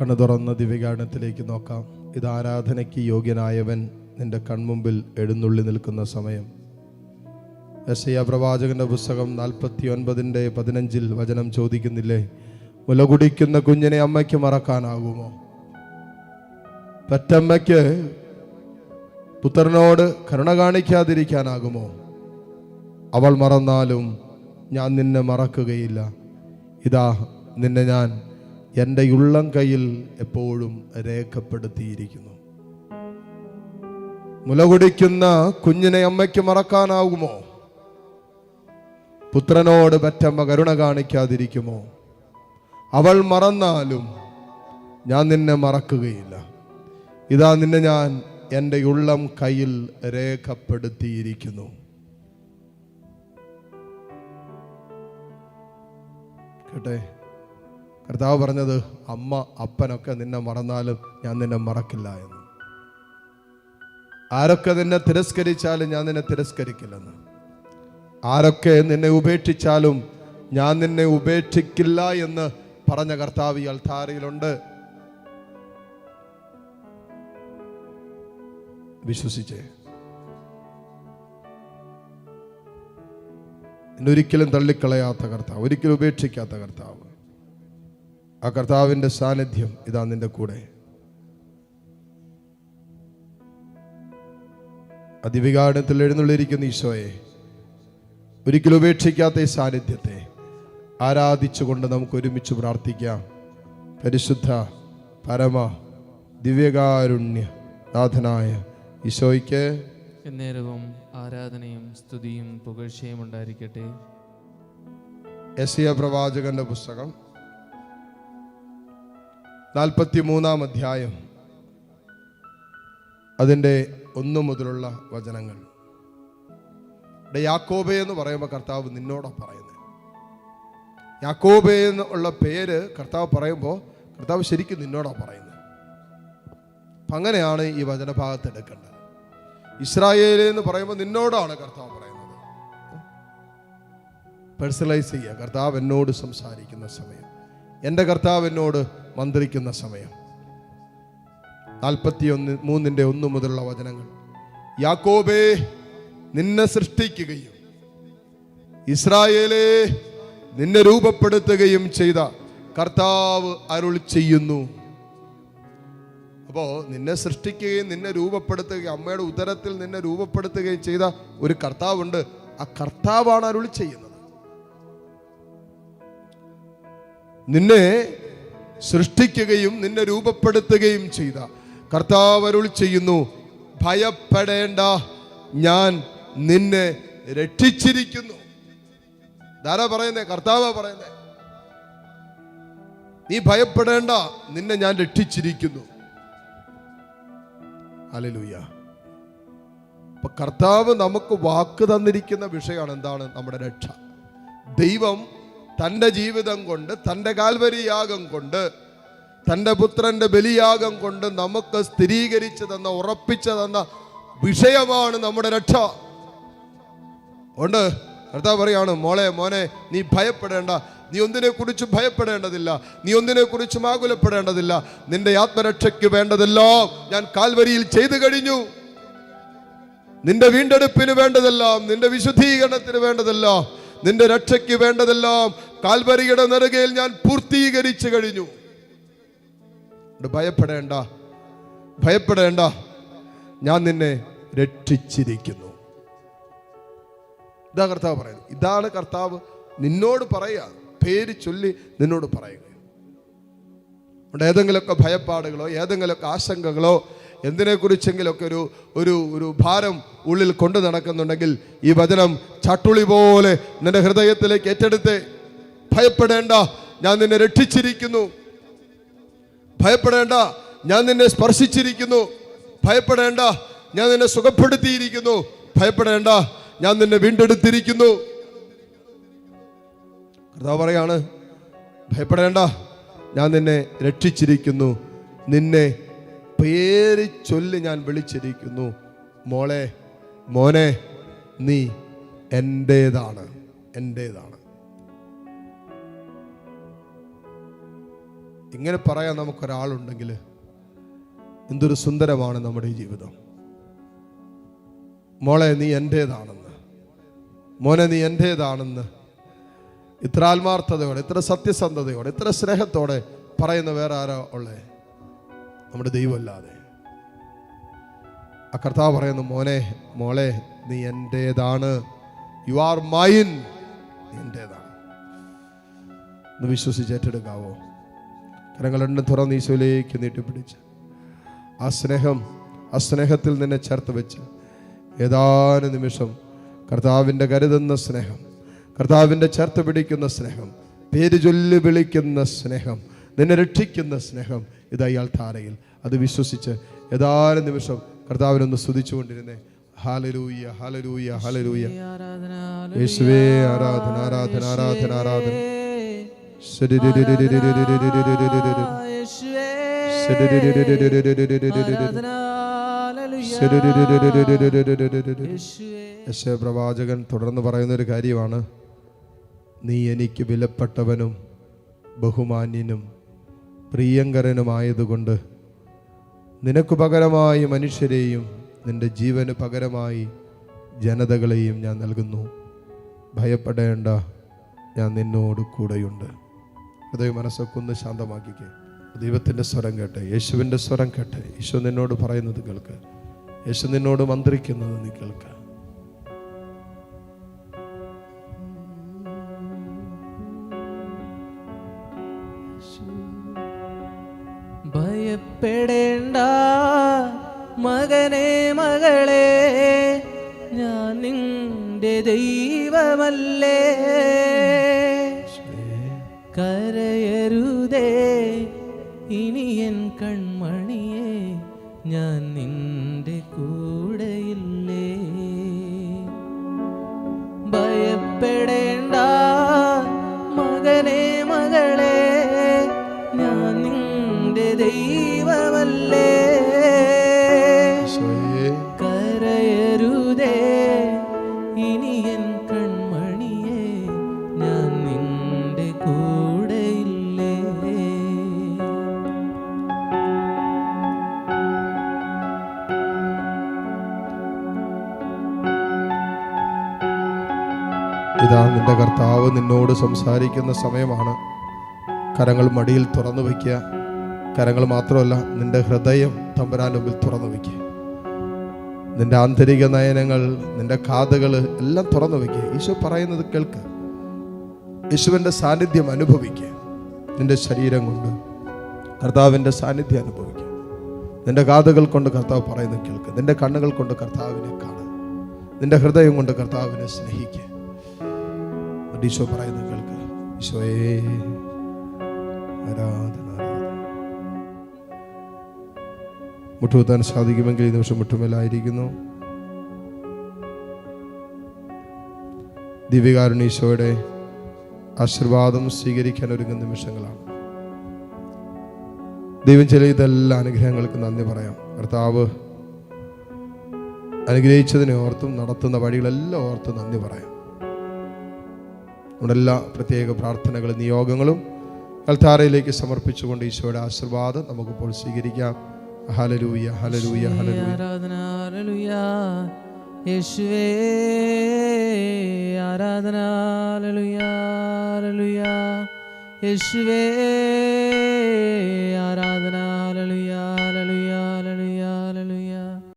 കണ്ണു തുറന്ന ദിവ്യകാരണത്തിലേക്ക് നോക്കാം. ഇത് ആരാധനയ്ക്ക് യോഗ്യനായവൻ നിന്റെ കൺമുമ്പിൽ എഴുന്നള്ളി നിൽക്കുന്ന സമയം. യശയ പ്രവാചകന്റെ പുസ്തകം നാൽപ്പത്തി ഒൻപതിന്റെ പതിനഞ്ചിൽ വചനം ചോദിക്കുന്നില്ലേ? മുല കുടിക്കുന്ന കുഞ്ഞിനെ അമ്മയ്ക്ക് മറക്കാനാകുമോ? പെറ്റമ്മയ്ക്ക് പുത്രനോട് കരുണ കാണിക്കാതിരിക്കാനാകുമോ? അവൾ മറന്നാലും ഞാൻ നിന്നെ മറക്കുകയില്ല. ഇതാ നിന്നെ ഞാൻ എന്റെ ഉള്ളം കയ്യിൽ എപ്പോഴും രേഖപ്പെടുത്തിയിരിക്കുന്നു. മുലകുടിക്കുന്ന കുഞ്ഞിനെ അമ്മയ്ക്ക് മറക്കാനാകുമോ പുത്രനോട് പറ്റമ്മ കരുണ കാണിക്കാതിരിക്കുമോ? അവൾ മറന്നാലും ഞാൻ നിന്നെ മറക്കുകയില്ല. ഇതാ നിന്നെ ഞാൻ എന്റെ ഉള്ളം കയ്യിൽ രേഖപ്പെടുത്തിയിരിക്കുന്നു. കേട്ടെ? കർത്താവ് പറഞ്ഞത് അമ്മ അപ്പനൊക്കെ നിന്നെ മറന്നാലും ഞാൻ നിന്നെ മറക്കില്ല എന്ന്. ആരൊക്കെ നിന്നെ തിരസ്കരിച്ചാലും ഞാൻ നിന്നെ തിരസ്കരിക്കില്ലെന്ന്. ആരൊക്കെ നിന്നെ ഉപേക്ഷിച്ചാലും ഞാൻ നിന്നെ ഉപേക്ഷിക്കില്ല എന്ന് പറഞ്ഞ കർത്താവ് ഈ അൾത്താരയിലുണ്ട്. വിശ്വസിച്ചേ. എന്നെ ഒരിക്കലും തള്ളിക്കളയാത്ത കർത്താവ് ഒരിക്കലും ഉപേക്ഷിക്കാത്ത കർത്താവ്. ആ കർത്താവിന്റെ സാന്നിധ്യം ഇതാ നിന്റെ കൂടെ. അതിവികാരത്തിൽ എഴുന്നള്ളിരിക്കുന്ന ഈശോയെ ഒരിക്കലും ഉപേക്ഷിക്കാത്ത ഈ സാന്നിധ്യത്തെ ആരാധിച്ചുകൊണ്ട് നമുക്ക് ഒരുമിച്ച് പ്രാർത്ഥിക്കാം. പരിശുദ്ധ പരമ ദിവ്യകാരുണ്യ നാഥനായ ഈശോയ്ക്ക് എന്നേരവും ആരാധനയും സ്തുതിയും പുകഴ്ചയും ഉണ്ടായിരിക്കട്ടെ. എസ് പ്രവാചകന്റെ പുസ്തകം നാൽപ്പത്തി മൂന്നാം അധ്യായം. അതിന്റെ ഒന്നു മുതലുള്ള വചനങ്ങൾ. ഇവിടെ യാക്കോബെ എന്ന് പറയുമ്പോൾ കർത്താവ് നിന്നോടാണ് പറയുന്നത്. യാക്കോബെ എന്നുള്ള പേര് കർത്താവ് പറയുമ്പോൾ കർത്താവ് ശരിക്കും നിന്നോടാണ് പറയുന്നത്. അപ്പം അങ്ങനെയാണ് ഈ വചനഭാഗത്ത് എടുക്കേണ്ടത്. ഇസ്രായേൽ എന്ന് പറയുമ്പോൾ നിന്നോടാണ് കർത്താവ് പറയുന്നത്. പേഴ്സണലൈസ് ചെയ്യുക. കർത്താവ് എന്നോട് സംസാരിക്കുന്ന സമയം. എന്റെ കർത്താവ് എന്നോട് മന്ത്രിക്കുന്ന സമയം. നാൽപ്പത്തി ഒന്ന് മൂന്നിന്റെ ഒന്ന് മുതലുള്ള വചനങ്ങൾ. യാക്കോബേ നിന്നെ സൃഷ്ടിക്കുകയും ഇസ്രായേലേ നിന്നെ രൂപപ്പെടുത്തുകയും ചെയ്ത കർത്താവ് അരുൾ ചെയ്യുന്നു. അപ്പോൾ നിന്നെ സൃഷ്ടിക്കുകയും നിന്നെ രൂപപ്പെടുത്തുകയും അമ്മയുടെ ഉദരത്തിൽ നിന്നെ രൂപപ്പെടുത്തുകയും ചെയ്ത ഒരു കർത്താവുണ്ട്. ആ കർത്താവാണ് അരുൾ ചെയ്യുന്നത്. നിന്നെ സൃഷ്ടിക്കുകയും നിന്നെ രൂപപ്പെടുത്തുകയും ചെയ്ത. കർത്താവരുൾ ചെയ്യുന്നു ഭയപ്പെടേണ്ട ഞാൻ നിന്നെ രക്ഷിച്ചിരിക്കുന്നു. ധാരാ പറയുന്നേ? കർത്താവ് പറയുന്നേ. നീ ഭയപ്പെടേണ്ട നിന്നെ ഞാൻ രക്ഷിച്ചിരിക്കുന്നു. അലലൂയ കർത്താവ് നമുക്ക് വാക്ക് തന്നിരിക്കുന്ന വിഷയമാണ് എന്താണ്? നമ്മുടെ രക്ഷ. ദൈവം തന്റെ ജീവിതം കൊണ്ട് തന്റെ കാൽവരി യാഗം കൊണ്ട് തന്റെ പുത്രന്റെ ബലിയാഗം കൊണ്ട് നമുക്ക് സ്ഥിരീകരിച്ചു തന്ന ഉറപ്പിച്ചു തന്ന വിഷയമാണ് നമ്മുടെ രക്ഷ. ഉണ്ട്? കർത്താവ് പറയാണ് മോളെ മോനെ നീ ഭയപ്പെടേണ്ട. നീ ഒന്നിനെ കുറിച്ച് ഭയപ്പെടേണ്ടതില്ല. നീ ഒന്നിനെ കുറിച്ച് ആകുലപ്പെടേണ്ടതില്ല. നിന്റെ ആത്മരക്ഷയ്ക്ക് വേണ്ടതെല്ലാം ഞാൻ കാൽവരിയിൽ ചെയ്തു കഴിഞ്ഞു. നിന്റെ വീണ്ടെടുപ്പിന് വേണ്ടതെല്ലാം നിന്റെ വിശുദ്ധീകരണത്തിന് വേണ്ടതെല്ലാം നിന്റെ രക്ഷയ്ക്ക് വേണ്ടതെല്ലാം കാൽവരിയുടെ നെറുകയിൽ ഞാൻ പൂർത്തീകരിച്ചു കഴിഞ്ഞു. ഭയപ്പെടേണ്ട ഭയപ്പെടേണ്ട. ഞാൻ നിന്നെ രക്ഷിച്ചിരിക്കുന്നു. ഇതാ കർത്താവ് പറയുന്നത്. ഇതാണ് കർത്താവ് നിന്നോട് പറയുക. പേര് ചൊല്ലി നിന്നോട് പറയുക. ഏതെങ്കിലുമൊക്കെ ഭയപ്പാടുകളോ ഏതെങ്കിലുമൊക്കെ ആശങ്കകളോ എന്തിനെക്കുറിച്ചെങ്കിലൊക്കെ ഒരു ഒരു ഒരു ഭാരം ഉള്ളിൽ കൊണ്ടു നടക്കുന്നുണ്ടെങ്കിൽ ഈ വചനം ചട്ടുളി പോലെ നിന്റെ ഹൃദയത്തിലേക്ക് ഏറ്റെടുത്ത് ഭയപ്പെടേണ്ട ഞാൻ നിന്നെ രക്ഷിച്ചിരിക്കുന്നു. ഭയപ്പെടേണ്ട ഞാൻ നിന്നെ സ്പർശിച്ചിരിക്കുന്നു. ഭയപ്പെടേണ്ട ഞാൻ നിന്നെ സുഖപ്പെടുത്തിയിരിക്കുന്നു. ഭയപ്പെടേണ്ട ഞാൻ നിന്നെ വീണ്ടെടുത്തിരിക്കുന്നു. കർത്താവ് പറയാണ് ഭയപ്പെടേണ്ട ഞാൻ നിന്നെ രക്ഷിച്ചിരിക്കുന്നു. നിന്നെ പേര് ചൊല്ലി ഞാൻ വിളിച്ചിരിക്കുന്നു. മോളെ മോനെ നീ എന്റേതാണ് എന്റേതാണ് ഇങ്ങനെ പറയാൻ നമുക്കൊരാളുണ്ടെങ്കിൽ എന്തൊരു സുന്ദരമാണ് നമ്മുടെ ഈ ജീവിതം. മോളെ നീ എന്റേതാണെന്ന് മോനെ നീ എന്റേതാണെന്ന് ഇത്ര ആത്മാർത്ഥതയോടെ ഇത്ര സത്യസന്ധതയോടെ ഇത്ര സ്നേഹത്തോടെ പറയുന്ന വേറെ ആരാ ഉള്ളേ? നമ്മുടെ ദൈവമല്ലാതെ. ആ കർത്താവ് പറയുന്നു മോനെ മോളെ നീ എന്റേതാണ് യു ആർ മൈൻ നീ എന്റേതാണ് എന്ന് വിശ്വസിച്ച് ഏറ്റെടുക്കാവോ? കരങ്ങൾ രണ്ടും തുറന്ന് ഈശോയിലേക്ക് നീട്ടിപ്പിടിച്ച് ആ സ്നേഹം ആ സ്നേഹത്തിൽ നിന്നെ ചേർത്ത് വെച്ച് ഏതാനും നിമിഷം കർത്താവിന്റെ കരുതുന്ന സ്നേഹം കർത്താവിന്റെ ചേർത്ത് പിടിക്കുന്ന സ്നേഹം പേര് ചൊല്ലി വിളിക്കുന്ന സ്നേഹം നിന്നെ രക്ഷിക്കുന്ന സ്നേഹം ഇതാ ഇയാൾ ധാരയിൽ അത് വിശ്വസിച്ച് ഏതാനും നിമിഷം കർത്താവിനൊന്ന് സ്തുതിച്ചുകൊണ്ടിരുന്നേ. കൊണ്ടിരുന്നേ ഹാലരൂയ ഹാലരൂയ ഹാലരൂയ യേശുവേ ആരാധന ആരാധന ആരാധന ആരാധന പ്രവാചകൻ തുടർന്ന് പറയുന്ന ഒരു കാര്യമാണ്. നീ എനിക്ക് വിലപ്പെട്ടവനും ബഹുമാന്യനും പ്രിയങ്കരനുമായതുകൊണ്ട് നിനക്ക് പകരമായി മനുഷ്യരെയും നിന്റെ ജീവന് പകരമായി ജനതകളെയും ഞാൻ നൽകുന്നു. ഭയപ്പെടേണ്ട ഞാൻ നിന്നോട് കൂടെയുണ്ട്. ഹൃദയ മനസ്സൊക്കെ ഒന്ന് ശാന്തമാക്കിക്കേ. ദൈവത്തിന്റെ സ്വരം കേട്ടെ യേശുവിന്റെ സ്വരം കേട്ടെ. യേശു നിന്നോട് പറയുന്നത് കേൾക്ക്. യേശു നിന്നോട് മന്ത്രിക്കുന്നത് നീ കേൾക്ക്. ഭയപ്പെടേണ്ട മകനെ മകളെ ഞാൻ നിന്റെ ദൈവമല്ലേ? കരയരുതേ ഇനി എൻ കൺമണിയെ ഞാൻ നിന്റെ കൂടെയില്ലേ? ഭയപ്പെടേണ്ട മകനെ മകളെ ഞാൻ നിന്റെ ദൈവമല്ലേ ഇനി എൻ കൺമണിയെ ഞാൻ നിന്റെ കൂടെയില്ലേ? ഇതാ നിന്റെ കർത്താവ് നിന്നോട് സംസാരിക്കുന്ന സമയമാണ്. കരങ്ങൾ മടിയിൽ തുറന്നു വയ്ക്കുക. കരങ്ങൾ മാത്രമല്ല നിന്റെ ഹൃദയം തമ്പുരാൻ മുമ്പിൽ തുറന്നു വയ്ക്കുക. നിന്റെ ആന്തരിക നയനങ്ങൾ നിന്റെ കാതുകൾ എല്ലാം തുറന്നു വയ്ക്കുക ഈശോ പറയുന്നത് കേൾക്ക്. യേശുവിന്റെ സാന്നിധ്യം അനുഭവിക്കുക നിന്റെ ശരീരം കൊണ്ട് കർത്താവിന്റെ സാന്നിധ്യം അനുഭവിക്കുക നിന്റെ കാതുകൾ കൊണ്ട് കർത്താവ് പറയുന്നത് കേൾക്ക്. നിന്റെ കണ്ണുകൾ കൊണ്ട് കർത്താവിനെ കാണുക നിന്റെ ഹൃദയം കൊണ്ട് കർത്താവിനെ സ്നേഹിക്കുക ഈശോ പറയുന്നത് കേൾക്ക്. ഈശോയേ. മുട്ടുകുത്താൻ സാധിക്കുമെങ്കിൽ ഈ നിമിഷം മുട്ടുമേലായിരിക്കുന്നു. ദിവ്യകാരുണീശോയുടെ ആശീർവാദം സ്വീകരിക്കാൻ ഒരുങ്ങുന്ന നിമിഷങ്ങളാണ്. ദൈവം ചില ഇതെല്ലാ അനുഗ്രഹങ്ങൾക്ക് നന്ദി പറയാം. കർത്താവ് അനുഗ്രഹിച്ചതിനെ ഓർത്തും നടത്തുന്ന വഴികളെല്ലാം ഓർത്ത് നന്ദി പറയാം. നമ്മുടെ എല്ലാ പ്രത്യേക പ്രാർത്ഥനകളും നിയോഗങ്ങളും കൽത്താരയിലേക്ക് സമർപ്പിച്ചുകൊണ്ട് ഈശോയുടെ ആശീർവാദം നമുക്കിപ്പോൾ സ്വീകരിക്കാം. ഹലലൂയ ഹലലൂയ ആരാധന ഹല്ലേലൂയ യേശുവേ ആരാധന ഹല്ലേലൂയ ഹല്ലേലൂയ യേശുവേ ആരാധന.